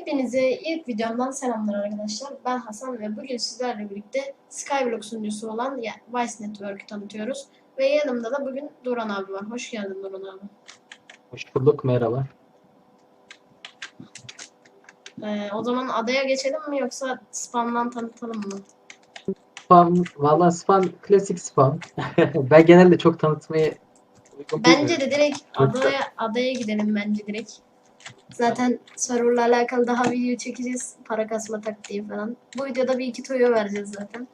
Hepinize ilk videomdan selamlar arkadaşlar. Ben Hasan ve bugün sizlerle birlikte Skyblock sunucusu olan Vice Network'ü tanıtıyoruz. Ve yanımda da bugün Duran abi var. Hoş geldin Duran abi. Hoş bulduk, merhaba. Ee, o zaman adaya geçelim mi yoksa spamdan tanıtalım mı? Spam, valla spam, klasik spam. ben genelde çok tanıtmayı Bence de direkt adaya, adaya gidelim bence direkt. Zaten serverla alakalı daha video çekeceğiz. Para kasma taktiği falan. Bu videoda bir iki toyo vereceğiz zaten.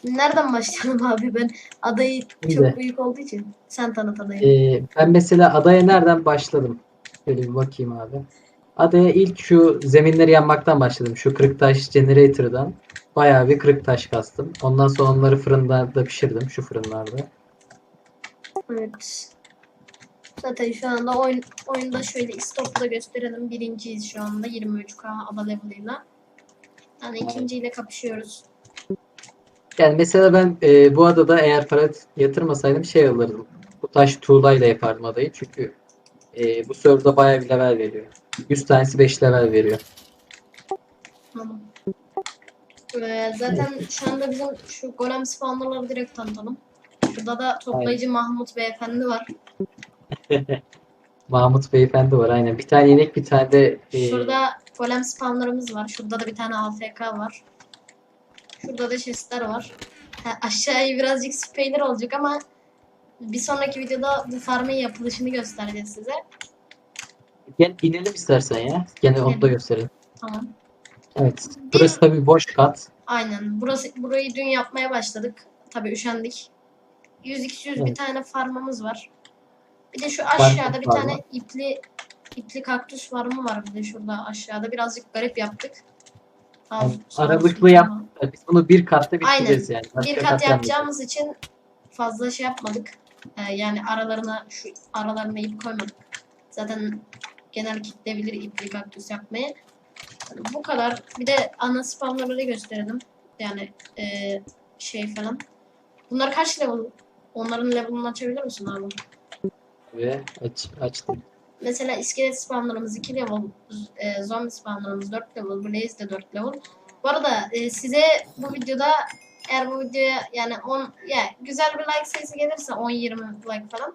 Şimdi nereden başlayalım abi? Ben adayı Şimdi. çok büyük olduğu için. Sen tanıt adayı. Ee, ben mesela adaya nereden başladım? Şöyle bir bakayım abi. Adaya ilk şu zeminleri yanmaktan başladım. Şu kırık taş generator'dan bayağı bir kırık taş kastım. Ondan sonra onları fırında da pişirdim şu fırınlarda. Evet. Zaten şu anda oyun, oyunda şöyle stop'u da gösterelim. Birinciyiz şu anda 23k ada level'ıyla. Yani ikinciyle kapışıyoruz. Yani mesela ben e, bu adada eğer para yatırmasaydım şey alırdım. Bu taş tuğlayla yapardım adayı çünkü e, bu serverda bayağı bir level veriyor. 100 tanesi 5 level veriyor. Tamam. Ee, zaten şu anda bizim şu golem spawnerları direkt tanıtalım. Şurada da toplayıcı Mahmut beyefendi var. Mahmut beyefendi var aynen. Bir tane inek bir tane de e, Şurada golem spawnerımız var. Şurada da bir tane AFK var. Şurada da chestler var. Ha, aşağıya birazcık spoiler olacak ama bir sonraki videoda bu farmın yapılışını göstereceğiz size. gel inelim istersen ya. Gene onu da gösterelim. Tamam. Evet. Burası tabii boş kat. Aynen. Burası burayı dün yapmaya başladık. Tabii üşendik. 100-200 bir Evet. tane farmımız var. Bir de şu aşağıda bir tane ipli ipli kaktüs farmı var bir de şurada aşağıda. Birazcık garip yaptık. Sağ ol- Yani sağ olsun aralıklı yap- Biz bunu bir katta bitireceğiz yani. Başka Bir kat yapmayacağız. yapacağımız için fazla şey yapmadık. Ee, yani aralarına şu aralarına ip koymadık. Zaten genel kitle bilir ipli kaktüs yapmayı. Yani bu kadar. Bir de ana spamları gösterelim. Yani ee, şey falan. Bunlar kaç level? Onların level'ını açabilir misin abi? Ve aç, açtım. Mesela iskelet spawnlarımız 2 level, e, zombi spawnlarımız 4 level, blaze de 4 level. Bu arada e, size bu videoda eğer bu videoya yani 10 ya güzel bir like sayısı gelirse 10-20 like falan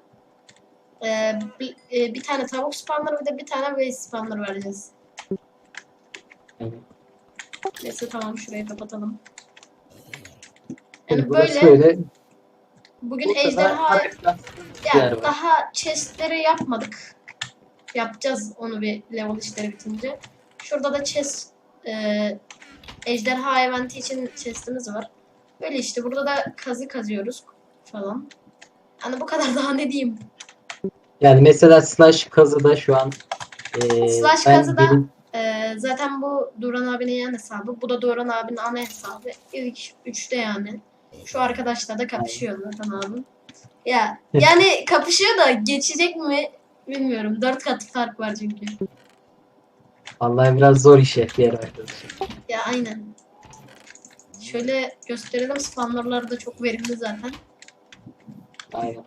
e, bir, e, bir tane tavuk spawnları bir de bir tane blaze spawnları vereceğiz. Yani, Neyse tamam şurayı kapatalım. yani böyle böyle. bugün ejderha yer var. daha chestleri yapmadık. Yapacağız onu bir level işleri bitince. Şurada da chest e, ejderha eventi için chestimiz var. Böyle işte burada da kazı kazıyoruz falan. Hani bu kadar daha ne diyeyim. Yani mesela slash kazıda şu an e, Slash kazıda- birin- E, zaten bu Duran abinin yan hesabı. Bu da Duran abinin ana hesabı. İlk üçte yani. Şu arkadaşla da kapışıyor zaten abi. Ya yani kapışıyor da geçecek mi bilmiyorum. Dört katı fark var çünkü. vallahi biraz zor işe diğer arkadaşım. Ya aynen. Şöyle gösterelim spamlarları da çok verimli zaten. Aynen.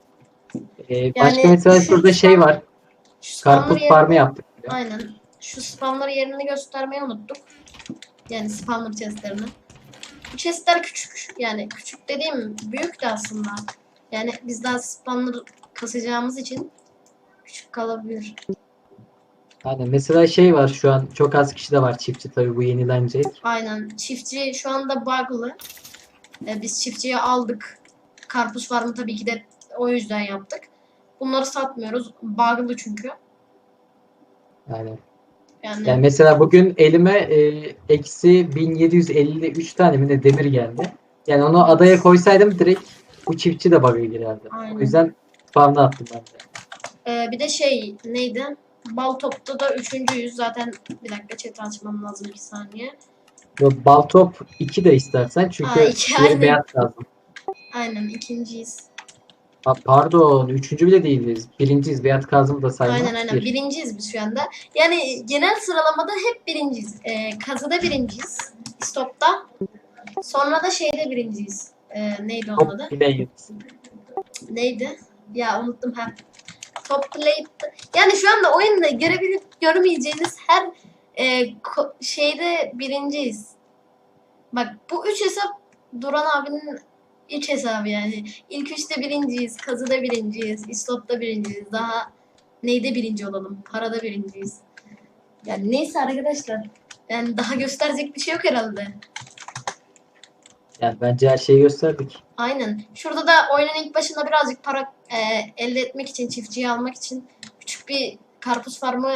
E, başka mesela şu şurada şey var. Şu spamları Karpuz yerini- farmı yaptık. Aynen. Şu spamları yerini göstermeyi unuttuk. Yani spamlar chestlerini. Bu chestler küçük. Yani küçük dediğim büyük de aslında. Yani biz daha spamları kasacağımız için küçük kalabilir. Aynen. Mesela şey var şu an çok az kişi de var çiftçi tabii bu yenilenecek. Aynen. Çiftçi şu anda bug'lı. Ee, biz çiftçiyi aldık. Karpuz farmı tabii ki de o yüzden yaptık. Bunları satmıyoruz. Bug'lı çünkü. Yani, Yani, yani mesela bugün elime e, eksi 1753 tane mi ne demir geldi. Yani onu adaya koysaydım direkt bu çiftçi de bug'a girerdi. Aynen. O yüzden spamda attım ben de. Ee, bir de şey neydi? Bal topta da üçüncüyüz. Zaten bir dakika chat açmam lazım bir saniye. Yo, Baltop 2 de istersen çünkü Ha, iki, diğeri aynen. beyaz lazım. Aynen ikinciyiz. Ha, pardon üçüncü bile değiliz. Birinciyiz. Beyaz kazım da saymaz. Aynen aynen. Bir. Birinciyiz biz şu anda. Yani genel sıralamada hep birinciyiz. Ee, kazıda birinciyiz. Stopta. Sonra da şeyde birinciyiz. Ee, neydi onun adı? Neydi? Ya unuttum ha. Top plate. Yani şu anda oyunda görebilip görmeyeceğiniz her e, şeyde birinciyiz. Bak bu üç hesap Duran abinin üç hesabı yani. İlk üçte birinciyiz. Kazıda birinciyiz. İstop'ta birinciyiz. Daha neyde birinci olalım? Parada birinciyiz. Yani neyse arkadaşlar. Yani daha gösterecek bir şey yok herhalde. Yani bence her şeyi gösterdik. Aynen. Şurada da oyunun ilk başında birazcık para e, elde etmek için, çiftçiyi almak için küçük bir karpuz farmı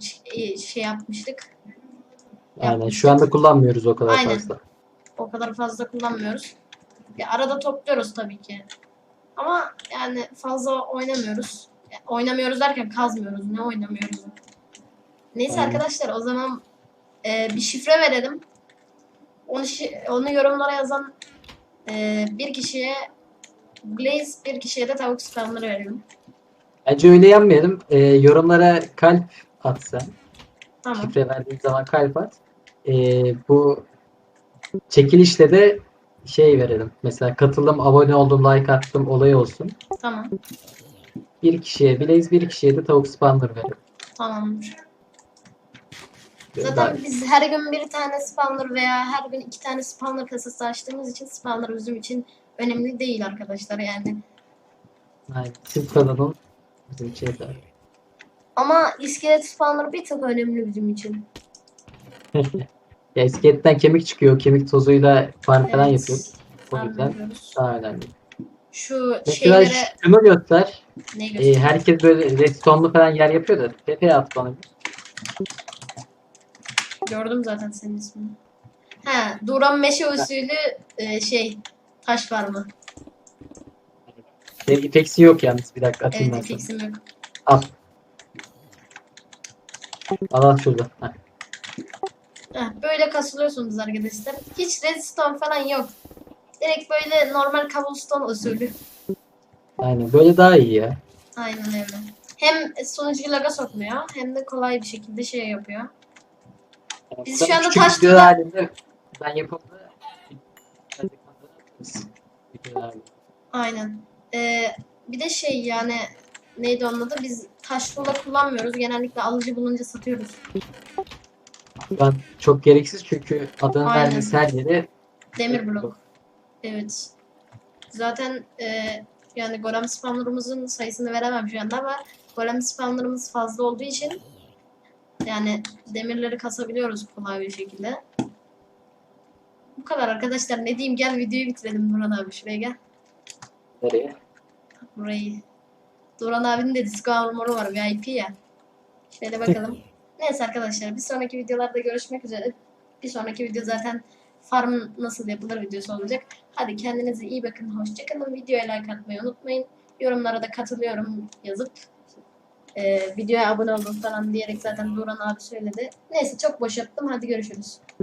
ş- şey yapmıştık. Yapmıştık. Şu anda kullanmıyoruz o kadar Aynen. fazla. O kadar fazla kullanmıyoruz. Ya arada topluyoruz tabii ki. Ama yani fazla oynamıyoruz. Ya, oynamıyoruz derken kazmıyoruz. Ne oynamıyoruz? Neyse Aynen. arkadaşlar o zaman e, bir şifre verelim. Onu onu yorumlara yazan e, bir kişiye Blaze bir kişiye de tavuk spamları verelim. Bence öyle yapmayalım. Ee, yorumlara kalp at sen. Tamam. Şifre verdiğin zaman kalp at. Ee, bu çekilişte de şey verelim. Mesela katıldım, abone oldum, like attım olayı olsun. Tamam. Bir kişiye Blaze, bir kişiye de tavuk spawner verelim. Tamamdır. Zaten daha- biz her gün bir tane spawner veya her gün iki tane spawner kasası açtığımız için spawner bizim için önemli değil arkadaşlar yani. Aynen. Siz kazanın. Bizim yeter. Ama iskelet spawner bir tık önemli bizim için. Ya iskeletten kemik çıkıyor. Kemik tozuyla farm falan Evet, yapıyoruz. O yüzden daha önemli. Şu Mesela şeylere şunu göster. ne Ee, herkes böyle redstone'lu falan yer yapıyor da. Pepe at bana. bir. Gördüm zaten senin ismini. Ha, Duran Meşe usulü e, şey taş var mı? Benim ipeksi yok yalnız. Bir dakika atayım Evet ben sana. yok. Al. Al al şurada. Heh. Heh, böyle kasılıyorsunuz arkadaşlar. Hiç redstone falan yok. Direkt böyle normal cobblestone usulü. Aynen. Böyle daha iyi ya. Aynen öyle. Hem sunucuyu laga sokmuyor hem de kolay bir şekilde şey yapıyor. Biz şu anda taş video tuğla- halinde ben yapıp da Video halinde. Aynen. Ee, bir de şey yani neydi onun adı? Biz taş tuğla kullanmıyoruz. Genellikle alıcı bulunca satıyoruz. An çok gereksiz çünkü adını Aynen. verdiğiniz her yere Demir blok. Evet. Zaten e, yani golem spawnerımızın sayısını veremem şu anda ama golem spawnerımız fazla olduğu için yani demirleri kasabiliyoruz kolay bir şekilde. Bu kadar arkadaşlar. Ne diyeyim gel videoyu bitirelim Duran abi şuraya gel. nereye? Burayı. Duran abinin de disco armoru var VIP ya. Şöyle bakalım. Neyse arkadaşlar bir sonraki videolarda görüşmek üzere. Bir sonraki video zaten farm nasıl yapılır videosu olacak. Hadi kendinize iyi bakın. Hoşçakalın. Videoya like atmayı unutmayın. Yorumlara da katılıyorum yazıp e, videoya abone olun falan diyerek zaten Duran abi söyledi. Neyse çok boş yaptım. Hadi görüşürüz.